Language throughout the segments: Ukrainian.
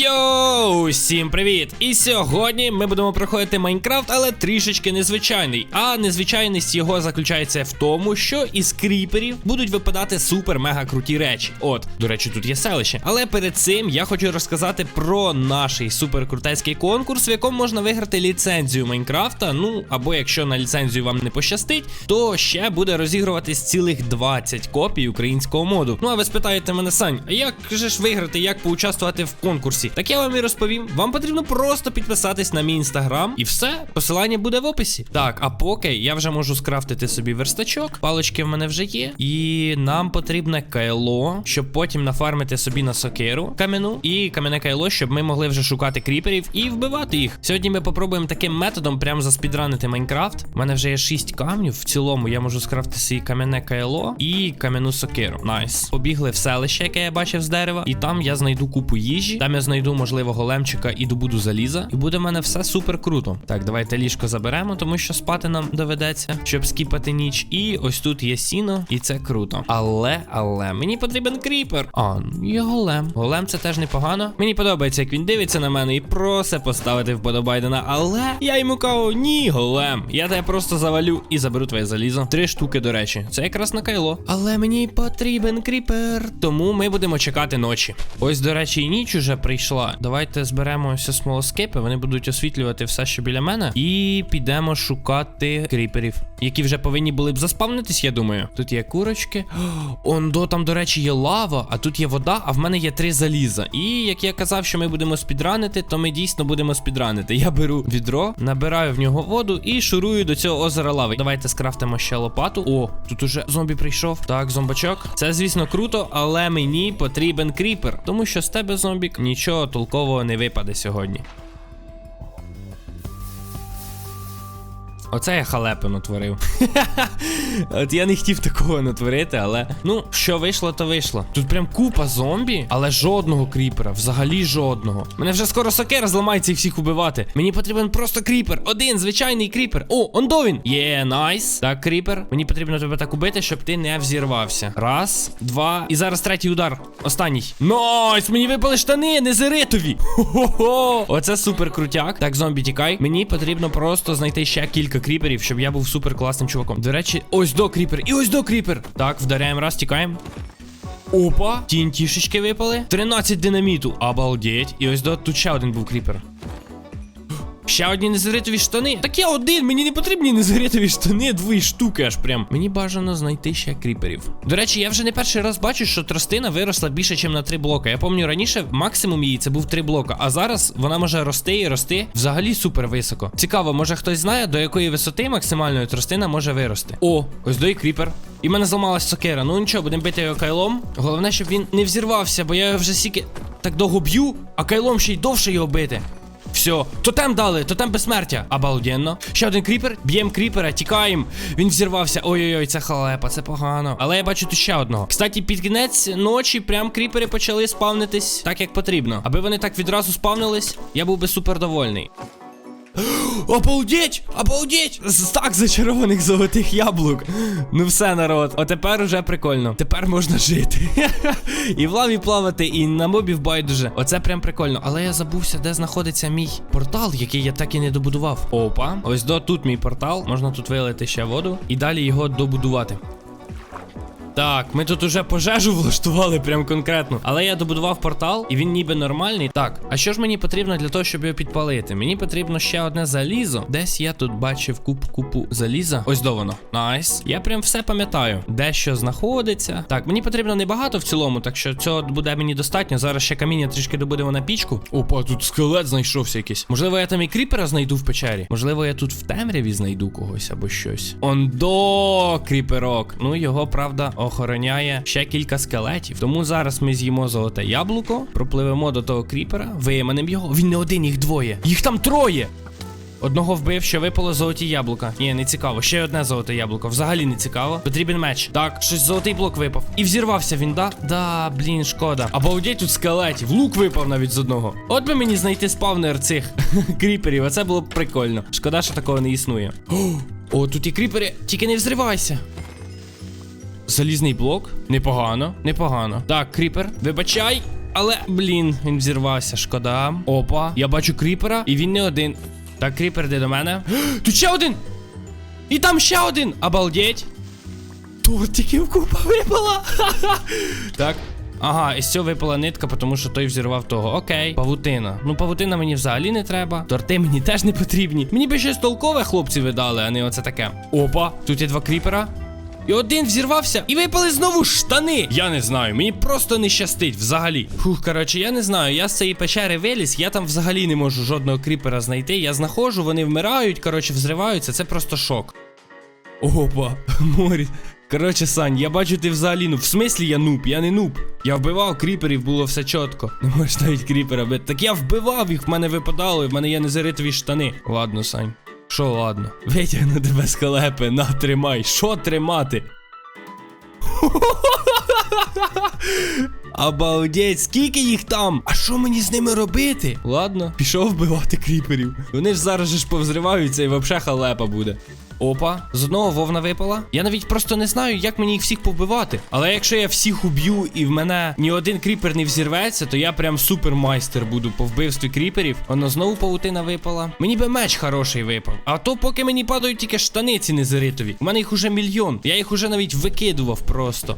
yo. Всім привіт! І сьогодні ми будемо проходити Майнкрафт, але трішечки незвичайний. А незвичайність його заключається в тому, що із кріперів будуть випадати супер-мега круті речі. От, до речі, тут є селище. Але перед цим я хочу розказати про наш суперкрутецький конкурс, в якому можна виграти ліцензію Майнкрафта. Ну або якщо на ліцензію вам не пощастить, то ще буде розігруватись цілих 20 копій українського моду. Ну а ви спитаєте мене, Сань, як же ж виграти, як поучаствувати в конкурсі? Так я вам і розповім. Вам потрібно просто підписатись на мій інстаграм, і все, посилання буде в описі. Так, а поки я вже можу скрафтити собі верстачок, палички в мене вже є, і нам потрібне кайло, щоб потім нафармити собі на сокиру кам'яну і кам'яне кайло, щоб ми могли вже шукати кріперів і вбивати їх. Сьогодні ми попробуємо таким методом прямо заспідранити Майнкрафт. У мене вже є 6 камнів. В цілому я можу скрафтити собі кам'яне кайло і кам'яну сокиру. Найс. Побігли в селище, яке я бачив з дерева, і там я знайду купу їжі. Там я знайду, можливо, големчика і добуду заліза. І буде в мене все супер круто. Так, давайте ліжко заберемо, тому що спати нам доведеться, щоб скіпати ніч. І ось тут є сіно, і це круто. Але, але мені потрібен кріпер. А, є голем. Голем це теж непогано. Мені подобається, як він дивиться на мене і просить поставити вподобайдена. Але я йому кажу, ні, голем. Я тебе просто завалю і заберу твоє залізо. Три штуки, до речі. Це якраз на кайло. Але мені потрібен кріпер. Тому ми будемо чекати ночі. Ось, до речі, і ніч уже прийшла. Давайте зберемо ось смолоскипи. Вони будуть освітлювати все, що біля мене. І підемо шукати кріперів, які вже повинні були б заспавнитись, я думаю. Тут є курочки. Ондо, там, до речі, є лава, а тут є вода, а в мене є три заліза. І як я казав, що ми будемо спідранити, то ми дійсно будемо спідранити. Я беру відро, набираю в нього воду і шурую до цього озера лави. Давайте скрафтимо ще лопату. О, тут уже зомбі прийшов. Так, зомбачок. Це, звісно, круто, але мені потрібен кріпер, тому що з тебе зомбік нічого толкового не випаде сьогодні. Оце я халепу натворив. От я не хотів такого натворити, але ну, що вийшло, то вийшло. Тут прям купа зомбі, але жодного кріпера, взагалі жодного. Мене вже скоро сокера зламається їх всіх убивати. Мені потрібен просто кріпер. Один звичайний кріпер. О, ондо він! Є, найс. Так, кріпер. Мені потрібно тебе так убити, щоб ти не взірвався. Раз, два. І зараз третій удар. Останній. Найс! Мені випали штани, незеритові. Хо-хо-хо! Оце супер крутяк. Так, зомбі, тікай. Мені потрібно просто знайти ще кілька кріперів, щоб я був супер класним чуваком. До речі, ось до кріпер. І ось до кріпер. Так, вдаряємо раз, тікаємо. Опа, тінтішечки випали. 13 динаміту. Обалдеть. І ось до тут ще один був кріпер. Ще одні незаритові штани. Так я один, мені не потрібні незаритові штани, дві штуки аж прям. Мені бажано знайти ще кріперів. До речі, я вже не перший раз бачу, що тростина виросла більше, ніж на три блока. Я пам'ятаю, раніше максимум її це був три блока, а зараз вона може рости і рости взагалі супер високо. Цікаво, може хтось знає, до якої висоти максимальної тростина може вирости. О, ось до і кріпер. І мене зламалась сокира. Ну нічого, будемо бити його кайлом. Головне, щоб він не взірвався, бо я його вже сіки так довго б'ю, а кайлом ще й довше його бити. Все, тотем дали, тотем безсмертя. Обалденно. Ще один кріпер. Б'єм кріпера, тікаємо. Він взірвався. Ой-ой-ой, це халепа, це погано. Але я бачу тут ще одного. Кстати, під кінець ночі прям кріпери почали спавнитись так, як потрібно. Аби вони так відразу спавнились, я був би супер довольний. Обалдеть! Обалдеть! Стак зачарованих золотих яблук. Ну все, народ. О, тепер уже прикольно. Тепер можна жити. і в лаві плавати, і на мобів байдуже. Оце прям прикольно. Але я забувся, де знаходиться мій портал, який я так і не добудував. Опа. Ось до тут мій портал. Можна тут вилити ще воду і далі його добудувати. Так, ми тут уже пожежу влаштували прям конкретно. Але я добудував портал, і він ніби нормальний. Так, а що ж мені потрібно для того, щоб його підпалити? Мені потрібно ще одне залізо. Десь я тут бачив куп купу заліза. Ось до воно. Найс. Я прям все пам'ятаю, де що знаходиться. Так, мені потрібно небагато в цілому, так що цього буде мені достатньо. Зараз ще каміння трішки добудемо на пічку. Опа, тут скелет знайшовся якийсь. Можливо, я там і кріпера знайду в печері. Можливо, я тут в темряві знайду когось або щось. Ондо, кріперок. Ну, його, правда, охороняє ще кілька скелетів. Тому зараз ми з'їмо золоте яблуко, пропливемо до того кріпера, виманемо його. Він не один, їх двоє. Їх там троє. Одного вбив, що випало золоті яблука. Ні, не цікаво. Ще одне золоте яблуко. Взагалі не цікаво. Потрібен меч. Так, щось золотий блок випав. І взірвався він, да? Да, блін, шкода. Обалдеть тут скелетів. Лук випав навіть з одного. От би мені знайти спавнер цих кріперів. Оце було б прикольно. Шкода, що такого не існує. О, тут і кріпери. Тільки не взривайся. Залізний блок. Непогано, непогано. Так, кріпер, вибачай. Але, блін, він взірвався, шкода. Опа, я бачу кріпера, і він не один. Так, кріпер, йде до мене. Тут ще один! І там ще один! Обалдеть! Тортиків купа випала! Так. Ага, і з цього випала нитка, тому що той взірвав того. Окей, павутина. Ну, павутина мені взагалі не треба. Торти мені теж не потрібні. Мені би щось толкове хлопці видали, а не оце таке. Опа, тут є два кріпера. І один взірвався, і випали знову штани. Я не знаю, мені просто не щастить взагалі. Фух, коротше, я не знаю. Я з цієї печери виліз, я там взагалі не можу жодного кріпера знайти. Я знаходжу, вони вмирають, коротше, взриваються. Це просто шок. Опа, морі. Коротше, Сань, я бачу, ти взагалі ну. В смислі я нуб, я не нуб. Я вбивав кріперів, було все чітко. Не можеш навіть кріпера бити. Так я вбивав їх, в мене випадало, і в мене є незаритові штани. Ладно, Сань. Що ладно? Витягну тебе з халепи, на, тримай. Що тримати? Обалдеть, скільки їх там? А що мені з ними робити? Ладно, пішов вбивати кріперів. Вони ж зараз ж повзриваються і взагалі халепа буде. Опа, з одного вовна випала. Я навіть просто не знаю, як мені їх всіх побивати. Але якщо я всіх уб'ю і в мене ні один кріпер не взірветься, то я прям супермайстер буду по вбивстві кріперів. Воно знову паутина випала. Мені би меч хороший випав. А то поки мені падають тільки штаниці незаритові. У мене їх уже мільйон. Я їх уже навіть викидував просто.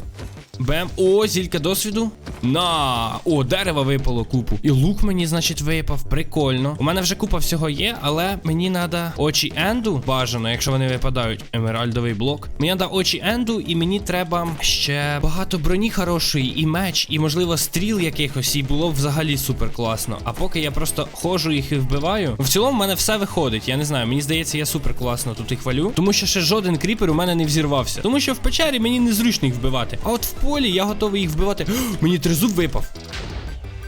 Бем. О, зілька досвіду. На. О, дерева випало купу. І лук мені, значить, випав. Прикольно. У мене вже купа всього є, але мені треба очі енду. Бажано, якщо вони випадають. Емеральдовий блок. Мені треба очі енду, і мені треба ще багато броні хорошої, і меч, і, можливо, стріл якихось. І було б взагалі супер класно. А поки я просто ходжу їх і вбиваю. В цілому в мене все виходить. Я не знаю, мені здається, я супер класно тут їх валю. Тому що ще жоден кріпер у мене не взірвався. Тому що в печері мені незручно їх вбивати. А от в полі я готовий їх вбивати. мені тризуб випав.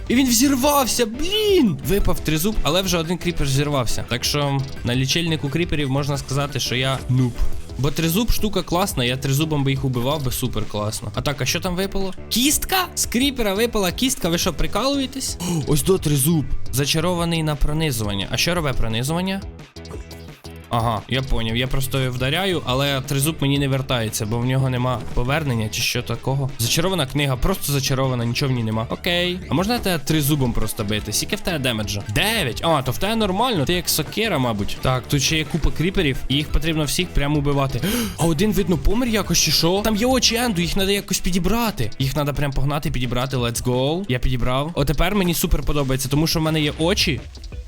І він взірвався, блін! Випав тризуб, але вже один кріпер взірвався. Так що на лічильнику кріперів можна сказати, що я нуб. Бо тризуб штука класна, я тризубом би їх убивав би супер класно. А так, а що там випало? Кістка? З кріпера випала кістка, ви що, прикалуєтесь? О, ось до тризуб. Зачарований на пронизування. А що робить пронизування? Ага, я поняв. Я просто вдаряю, але тризуб мені не вертається, бо в нього нема повернення чи що такого. Зачарована книга, просто зачарована, нічого в ній нема. Окей. А можна тебе тризубом просто бити? Скільки в тебе демеджа? Дев'ять. А, то в тебе нормально. Ти як сокера, мабуть. Так, тут ще є купа кріперів, і їх потрібно всіх прямо убивати. А один, видно, помер якось чи що? Там є очі енду, їх треба якось підібрати. Їх треба прям погнати, підібрати. Let's go. Я підібрав. О, тепер мені супер подобається, тому що в мене є очі.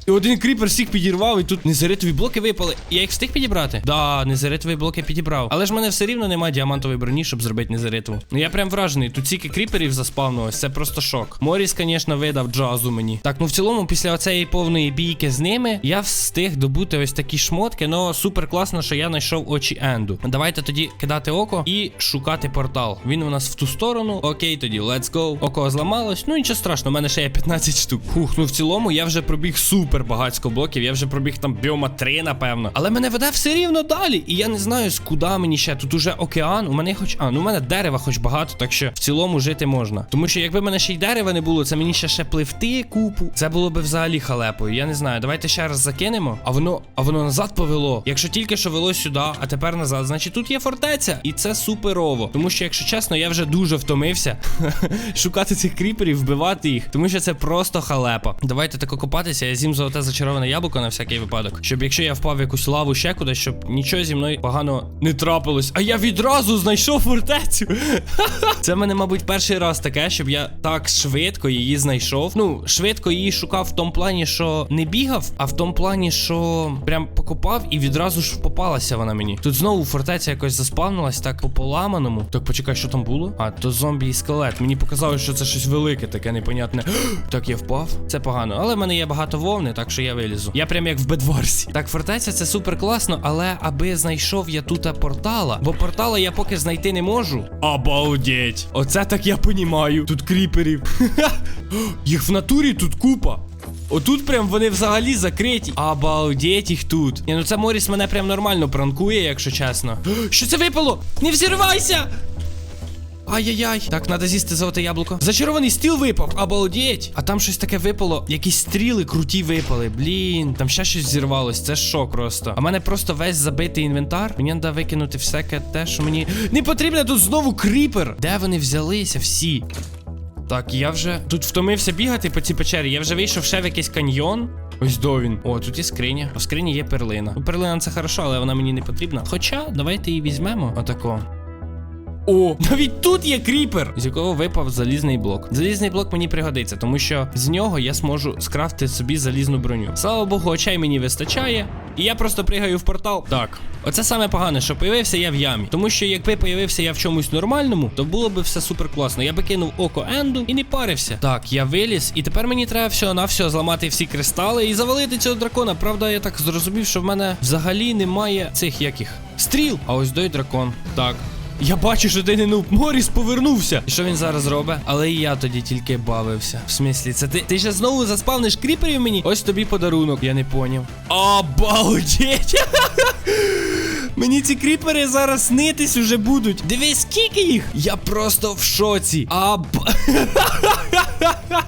І один кріпер всіх підірвав, і тут незаритові блоки випали. Я їх встиг підібрати? Да, незаритові блоки підібрав. Але ж мене все рівно немає діамантової броні, щоб зробити незаритову. Ну я прям вражений. Тут стільки кріперів заспавнилось, це просто шок. Моріс, звісно, видав джазу мені. Так, ну в цілому, після оцеї повної бійки з ними, я встиг добути ось такі шмотки. Ну супер класно, що я знайшов очі Енду. Давайте тоді кидати око і шукати портал. Він у нас в ту сторону. Окей, тоді, let's go. Око зламалось. Ну нічого страшного, у мене ще є 15 штук. Фух, ну в цілому я вже пробіг супер багатько блоків. Я вже пробіг там біома 3, напевно. Але мене веде все рівно далі. І я не знаю, з куди мені ще. Тут уже океан. У мене хоч. А, ну у мене дерева хоч багато, так що в цілому жити можна. Тому що якби мене ще й дерева не було, це мені ще ще пливти купу. Це було би взагалі халепою. Я не знаю. Давайте ще раз закинемо. А воно, а воно назад повело. Якщо тільки що вело сюди, а тепер назад, значить тут є фортеця. І це суперово. Тому що, якщо чесно, я вже дуже втомився шукати цих кріперів, вбивати їх. Тому що це просто халепа. Давайте тако копатися. Я з'їм золоте зачароване яблуко на всякий випадок. Щоб якщо я впав в якусь лаву ще кудись, щоб нічого зі мною погано не трапилось. А я відразу знайшов фортецю. Це в мене, мабуть, перший раз таке, щоб я так швидко її знайшов. Ну, швидко її шукав в тому плані, що не бігав, а в тому плані, що прям покопав і відразу ж попалася вона мені. Тут знову фортеця якось заспавнилась, так по поламаному. Так почекай, що там було? А, то зомбі і скелет. Мені показалось, що це щось велике, таке непонятне. так, я впав. Це погано. Але в мене є багато вовни, так що я вилізу. Я прям як в Бедварсі. Так, фортеця це супер класно, але аби знайшов я тут портала, бо портала я поки знайти не можу. Обалдеть! Оце так я понімаю. Тут кріперів. Їх в натурі тут купа. Отут прям вони взагалі закриті. Обалдеть їх тут. Ні, ну це Моріс мене прям нормально пранкує, якщо чесно. Що це випало? Не взірвайся! Ай-яй-яй. Так, треба з'їсти золоте яблуко. Зачарований стіл випав, обалдеть. А там щось таке випало. Якісь стріли круті випали. Блін, там ще щось зірвалось. Це шок просто. А мене просто весь забитий інвентар. Мені треба викинути всяке те, що мені не потрібно. Тут знову кріпер. Де вони взялися всі? Так, я вже тут втомився бігати по цій печері. Я вже вийшов ще в якийсь каньйон. Ось до він. О, тут є скриня. У скрині є перлина. Ну, перлина це хорошо, але вона мені не потрібна. Хоча, давайте її візьмемо. Отако. О, навіть тут є кріпер, з якого випав залізний блок. Залізний блок мені пригодиться, тому що з нього я зможу скрафти собі залізну броню. Слава Богу, очей мені вистачає. І я просто пригаю в портал. Так, оце саме погане, що появився я в ямі. Тому що якби появився я в чомусь нормальному, то було б все супер класно. Я би кинув око Енду і не парився. Так, я виліз, і тепер мені треба всього на всього зламати всі кристали і завалити цього дракона. Правда, я так зрозумів, що в мене взагалі немає цих яких стріл. А ось дой дракон. Так. Я бачу, що ти не нуб. Моріс повернувся. І що він зараз робить? Але і я тоді тільки бавився. В смислі, це ти. Ти ще знову заспавниш кріперів мені? Ось тобі подарунок, я не поняв. Обалдеть! Мені ці кріпери зараз снитись уже будуть. Дивись, скільки їх! Я просто в шоці. Аб...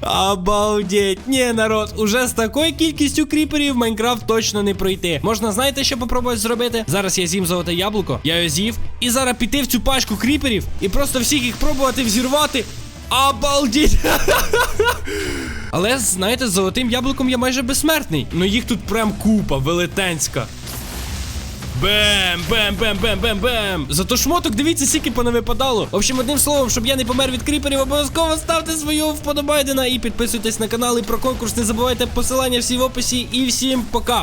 Обалдеть. Ні, народ, уже з такою кількістю кріперів Майнкрафт точно не пройти. Можна, знаєте, що попробувати зробити? Зараз я з'їм золоте яблуко, я його з'їв. І зараз піти в цю пачку кріперів і просто всіх їх пробувати взірвати. Обалдеть! Але, знаєте, з золотим яблуком я майже безсмертний. Ну їх тут прям купа, велетенська. Бем, бем, бем, бем, бем, бем. Зато шмоток, дивіться, скільки понавипадало. В общем, одним словом, щоб я не помер від кріперів, обов'язково ставте свою вподобайдена і підписуйтесь на канал. І про конкурс не забувайте посилання всі в описі. І всім пока.